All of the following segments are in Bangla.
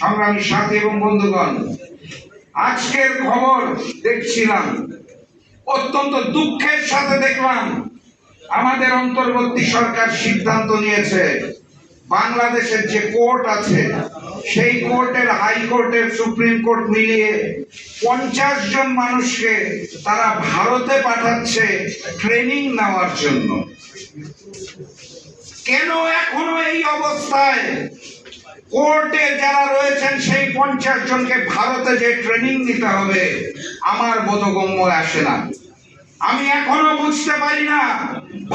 সংগ্রামী সাথী এবং বন্ধুগণ, আজকের খবর দেখছিলাম, অত্যন্ত দুঃখের সাথে দেখলাম, আমাদের অন্তর্বর্তী সরকার সিদ্ধান্ত নিয়েছে, বাংলাদেশের যে কোর্ট আছে, সেই কোর্টের হাইকোর্টের সুপ্রিম কোর্ট মিলিয়ে পঞ্চাশ জন মানুষকে তারা ভারতে পাঠাচ্ছে ট্রেনিং নেওয়ার জন্য। কেন এখনও এই অবস্থায় কোর্টে যারা রয়েছেন, সেই পঞ্চাশ জনকে ভারতে যে ট্রেনিং দিতে হবে, আমার বোধগম্য আসে না। আমি এখনও বুঝতে পারি না,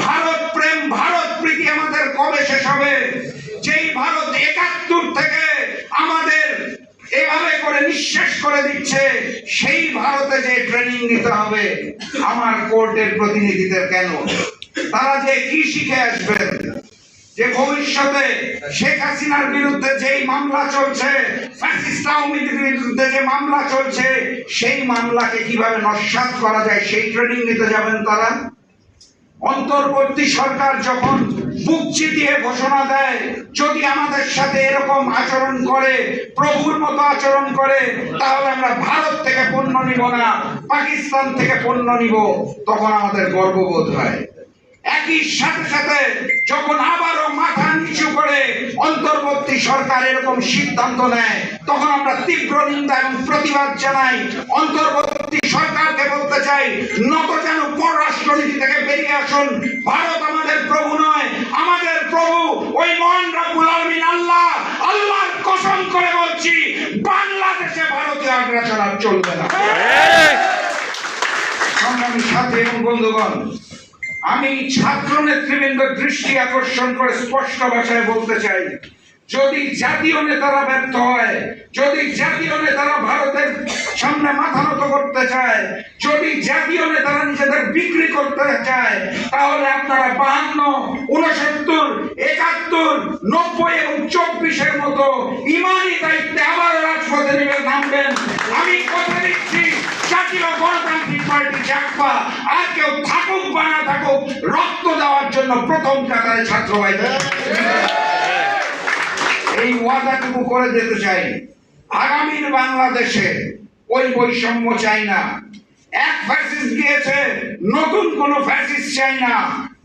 ভারত প্রেম, ভারত প্রীতি আমাদের কবে শেষ হবে? যেই ভারত একাত্তর থেকে আমাদের এভাবে করে নিঃশেষ করে দিচ্ছে, সেই ভারতে যে ট্রেনিং নিতে হবে, আমার কোর্টের প্রতিনিধিদের কেন? তারা যে কি শিখে আসবেন? যে ভবিষ্যতে শেখ হাসিনার বিরুদ্ধে যেই মামলা চলছে বিরুদ্ধে যে মামলা চলছে, সেই মামলাকে কীভাবে নস্যাৎ করা যায়, সেই ট্রেনিং নিতে যাবেন তারা? অন্তর্বর্তী সরকার যখন বুক চিতিয়ে ঘোষণা দেয়, যদি আমাদের সাথে এরকম আচরণ করে, প্রভুর মতো আচরণ করে, তাহলে আমরা ভারত থেকে পণ্য নিব না, পাকিস্তান থেকে পণ্য নিব, তখন আমাদের গর্ববোধ হয়। একই সাথে সাথে যখন আবারও মাথা নিচু করে অন্তর্বর্তী সরকার এরকম সিদ্ধান্ত নেয়, তখন আমরা তীব্র নিন্দা এবং প্রতিবাদ জানাই। অন্তর্বর্তী সরকারকে বলতে চাই, নত যেন পররাষ্ট্রনীতি থেকে বেরিয়ে আসুন। ভারত আমাদের প্রভু নয়, আমাদের প্রভু ওই মহান রাব্বুল আলামিন আল্লাহ। আল্লাহর কসম করে বলছি, বাংলাদেশে ভারতীয় আগ্রাসন আর চলবে না। সংগ্রামী সাথী এবং বন্ধুগণ, আমি ছাত্র নেতৃবৃন্দের দৃষ্টি আকর্ষণ করে স্পষ্ট ভাষায় বলতে চাই যদি জাতীয় নেতারা ব্যর্থ হয়, যদি জাতীয় নেতারা ভারতের সামনে মাথা নত করতে চায়, যদি জাতীয় নেতারা নিজেদের বিক্রি করতে চায়, তাহলে আপনারা বাহান্ন উনসত্তর একাত্তর, নব্বই এবং চব্বিশের মতো ইমানি দায়িত্বে আবার রাজপথে নেমে নামবেন। আমি কথা দিচ্ছি, জাতীয় গণতান্ত্রিক পার্টি জাকপা আর কেউ থাকুক বা না থাকুক, রক্ত দেওয়ার জন্য প্রথম কাতারে ছাত্র ভাইদের এই ওয়াদাটুকু করে যেতে চাই। আগামীর বাংলাদেশে ওই বৈষম্য চাই না। এক ফ্যাসিস্ট গিয়েছে, নতুন কোন ফ্যাসিস্ট চাই না।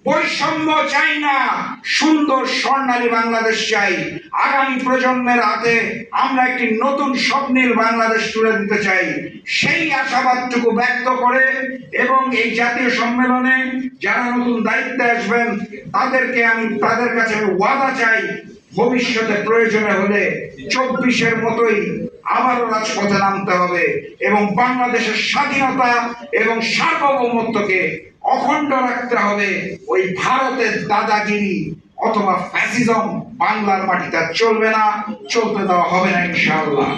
বৈষম্য চাই না, সুন্দর স্বর্ণালী বাংলাদেশ চাই। আগামী প্রজন্মের হাতে আমরা একটি নতুন স্বপ্নের বাংলাদেশ তুলে দিতে চাই। সেই আশাবাদটুকু ব্যক্ত করে এবং এই জাতীয় সম্মেলনে যারা নতুন দায়িত্বে আসবেন, তাদেরকে আমি, তাদের কাছে আমি ওয়াদা চাই ভবিষ্যতে প্রয়োজনে হলে চব্বিশের মতোই আবারও রাজপথে নামতে হবে এবং বাংলাদেশের স্বাধীনতা এবং সার্বভৌমত্বকে অখণ্ড রাখতে হবে ওই ভারতের দাদাগিরি অথবা ফ্যাসিজম বাংলার মাটিতে চলবে না, চলতে দেওয়া হবে না ইনশাআল্লাহ।